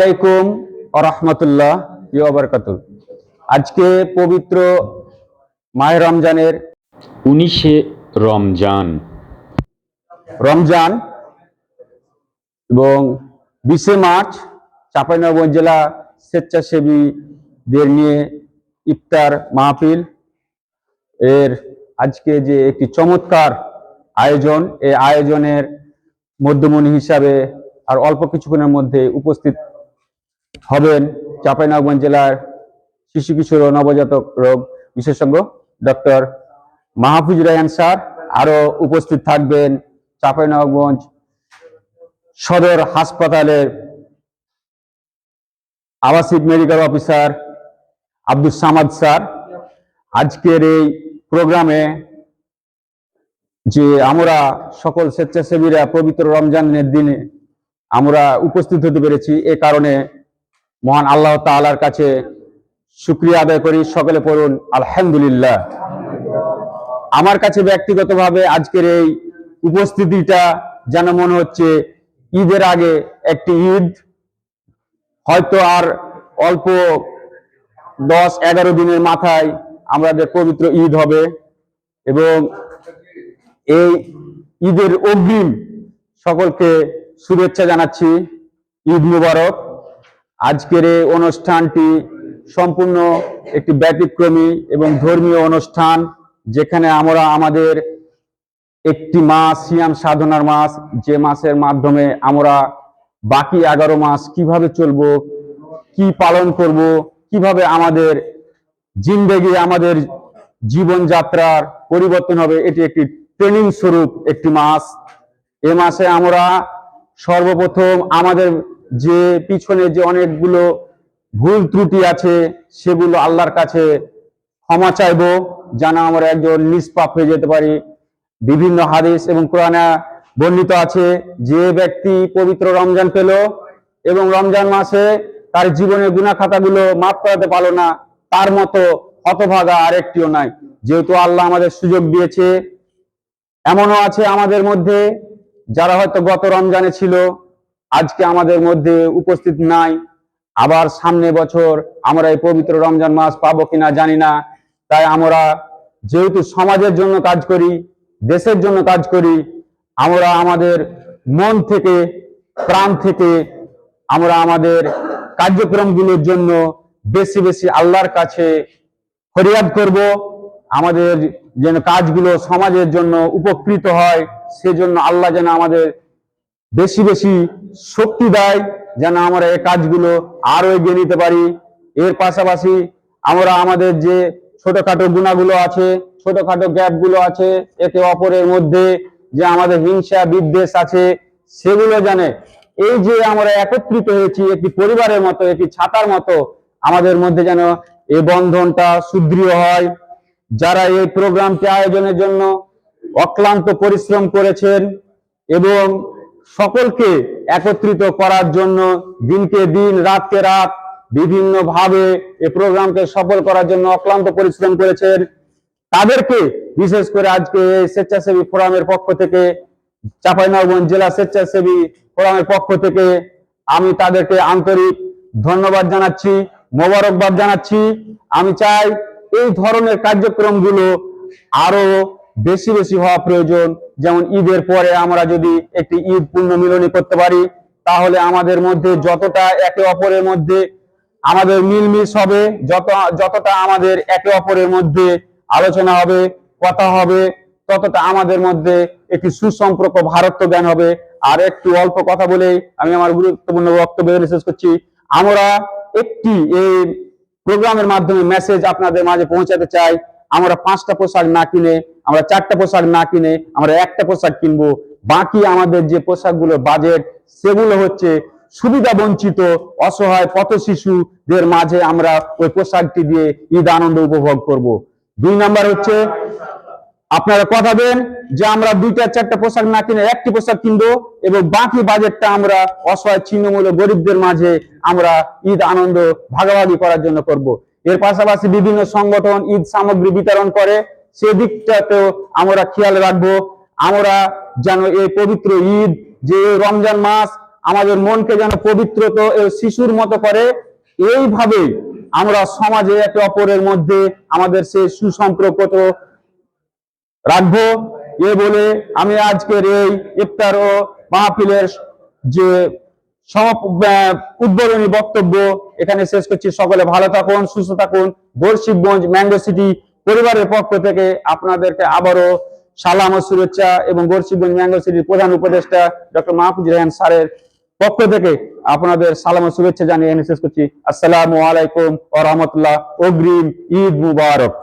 আলাইকুম রহমতুল্লাহ আজকে পবিত্র মাহে রমজানের উনিশে রমজান। রমজান এবং বিশে মার্চ চাঁপাইনবাবগঞ্জ জেলা স্বেচ্ছাসেবীদের নিয়ে ইফতার মাহফিল। এর আজকে যে একটি চমৎকার আয়োজন এই আয়োজনের মধ্যমণি হিসাবে আর অল্প কিছুক্ষণের মধ্যে উপস্থিত হবেন চাঁপাইনবাবগঞ্জ জেলার শিশু কিশোর ও নবজাতক রোগ বিশেষজ্ঞ ডক্টর মাহফুজ রায়ান স্যার। আরও উপস্থিত থাকবেন চাঁপাইনবাবগঞ্জ সদর হাসপাতালের আবাসিক medical officer Abdul Samad sir. আজকের এই প্রোগ্রামে যে আমরা সকল স্বেচ্ছাসেবীরা পবিত্র রমজানের দিনে আমরা উপস্থিত হতে পেরেছি, এ কারণে মহান আল্লাহ তাআলার কাছে শুক্রিয়া আদায় করি। সকলে পড়ুন, আলহামদুলিল্লাহ। আমার কাছে ব্যক্তিগতভাবে আজকের এই উপস্থিতিটা যেন মনে হচ্ছে ঈদের আগে একটি ঈদ। হয়তো আর অল্প দশ এগারো দিনের মাথায় আমাদের পবিত্র ঈদ হবে এবং এই ঈদের অগ্রিম সকলকে শুভেচ্ছা জানাচ্ছি। ঈদ মুবারক। আজকের এই অনুষ্ঠানটি সম্পূর্ণ একটি ব্যতিক্রমী এবং ধর্মীয় অনুষ্ঠান, যেখানে আমরা আমাদের একটি মাস, সিয়াম সাধনার মাস, যে মাসের মাধ্যমে আমরা বাকি এগারো মাস কীভাবে চলবো, কি পালন করব, কীভাবে আমাদের জিন্দেগি, আমাদের জীবনযাত্রার পরিবর্তন হবে, এটি একটি ট্রেনিং স্বরূপ একটি মাস। এ মাসে আমরা সর্বপ্রথম আমাদের যে পিছনে যে অনেকগুলো ভুল ত্রুটি আছে, সেগুলো আল্লাহর কাছে ক্ষমা চাইব, যেন আমরা একজন নিষ্পাপ হয়ে যেতে পারি। বিভিন্ন হাদিস এবং কোরআনে বর্ণিত আছে, যে ব্যক্তি পবিত্র রমজান পেল এবং রমজান মাসে তার জীবনের গুণা খাতাগুলো মাফ করাতে পারল না, তার মতো হতভাগা আরেকটিও নাই। যেহেতু আল্লাহ আমাদের সুযোগ দিয়েছে, এমনও আছে আমাদের মধ্যে, যারা হয়তো গত রমজানে ছিল আজকে আমাদের মধ্যে উপস্থিত নাই। আবার সামনে বছর আমরা এই পবিত্র রমজান মাস পাবো কিনা জানি না। তাই আমরা যেহেতু সমাজের জন্য কাজ করি, দেশের জন্য কাজ করি, আমরা আমাদের মন থেকে, প্রাণ থেকে আমরা আমাদের কার্যক্রমগুলোর জন্য বেশি বেশি আল্লাহর কাছে ফরিয়াদ করব। আমাদের যেন কাজগুলো সমাজের জন্য উপকৃত হয়, সেজন্য আল্লাহ যেন আমাদের বেশি বেশি শক্তি দেয় যেন আমরা এই কাজগুলো আরও এগিয়ে নিতে পারি। এর পাশাপাশি আমরা আমাদের যে ছোটখাটো গুণাগুলো আছে, ছোটখাটো গ্যাপগুলো আছে, একে অপরের মধ্যে যে আমাদের হিংসা, বিদ্বেষ আছে, সেগুলো জানে। এই যে আমরা একত্রিত হয়েছি, একটি পরিবারের মতো, একটি ছাতার মতো, আমাদের মধ্যে যেন এই বন্ধনটা সুদৃঢ় হয়। যারা এই প্রোগ্রামটি আয়োজনের জন্য অক্লান্ত পরিশ্রম করেছেন এবং সকলকে একত্রিত করার জন্য দিনকে দিন, রাতকে রাত বিভিন্ন ভাবে এই প্রোগ্রামকে সফল করার জন্য অক্লান্ত পরিশ্রম করেছেন। তাদেরকে বিশেষ করে আজকে স্বেচ্ছাসেবী ফোরামের পক্ষ থেকে, চাঁপাইনবাবগঞ্জ জেলা স্বেচ্ছাসেবী ফোরামের পক্ষ থেকে আমি তাদেরকে আন্তরিক ধন্যবাদ জানাচ্ছি, মোবারকবাদ জানাচ্ছি। আমি চাই এই ধরনের কার্যক্রমগুলো আরও বেশি বেশি হওয়া প্রয়োজন। যেমন ঈদের পরে আমরা যদি একটি ঈদ পূর্ণ মিলনী করতে পারি, তাহলে আমাদের মধ্যে যতটা একে অপরের মধ্যে আমাদের মিলমিশ হবে, যত, যতটা আমাদের একে অপরের মধ্যে আলোচনা হবে, কথা হবে, ততটা আমাদের মধ্যে একটি সুসম্পর্ক, ভারত্ব জ্ঞান হবে। আর একটু অল্প কথা বলেই আমি আমার গুরুত্বপূর্ণ বক্তব্য শেষ করছি। আমরা একটি এই প্রোগ্রামের মাধ্যমে মেসেজ আপনাদের মাঝে পৌঁছাতে চাই। আমরা পাঁচটা পোশাক না কিনে, আমরা চারটা পোশাক না কিনে, আমরা একটা পোশাক কিনবো বাকি আমাদের যে পোশাকগুলো বাজেট সেগুলো হচ্ছে সুবিধা বঞ্চিত, অসহায়, পথ শিশুদের মাঝে আমরা ওই পোশাকটি দিয়ে ঈদ আনন্দ উপভোগ করব দুই নাম্বার হচ্ছে, আপনারা কথা দেন যে আমরা দুইটা, চারটা পোশাক না কিনে একটি পোশাক কিনবো এবং বাকি বাজেটটা আমরা অসহায় ছিন্নমূল্য গরিবদের মাঝে আমরা ঈদ আনন্দ ভাগাভাগি করার জন্য করব। এর পাশাপাশি বিভিন্ন সংগঠন ঈদ সামগ্রী বিতরণ করে, সেদিকটাতেও আমরা খেয়াল রাখব। আমরা যেন এই পবিত্র ঈদ, যে রমজান মাস, আমাদের মনকে যেন পবিত্রত ও শিশুর মতো করে, এইভাবে আমরা সমাজে একে অপরের মধ্যে আমাদের সেই সুসম্পর্ক তো রাখব। এ বলে আমি আজকের এই ইফতার ও মাহফিলের যে উদ্বোধনী বক্তব্য এখানে শেষ করছি। সকলে ভালো থাকুন, সুস্থ থাকুন। বর্ষিপগঞ্জ ম্যাঙ্গো সিটি পরিবারের পক্ষ থেকে আপনাদেরকে আবারও সালাম ও শুভেচ্ছা এবং বর্ষিপগঞ্জ ম্যাঙ্গো সিটির প্রধান উপদেষ্টা ডক্টর মাহফুজ রেহান স্যারের পক্ষ থেকে আপনাদের সালাম ও শুভেচ্ছা জানিয়ে এখানে শেষ করছি। আসসালামু আলাইকুম ও রহমতুল্লাহ। অগ্রিম ঈদ মুবারক।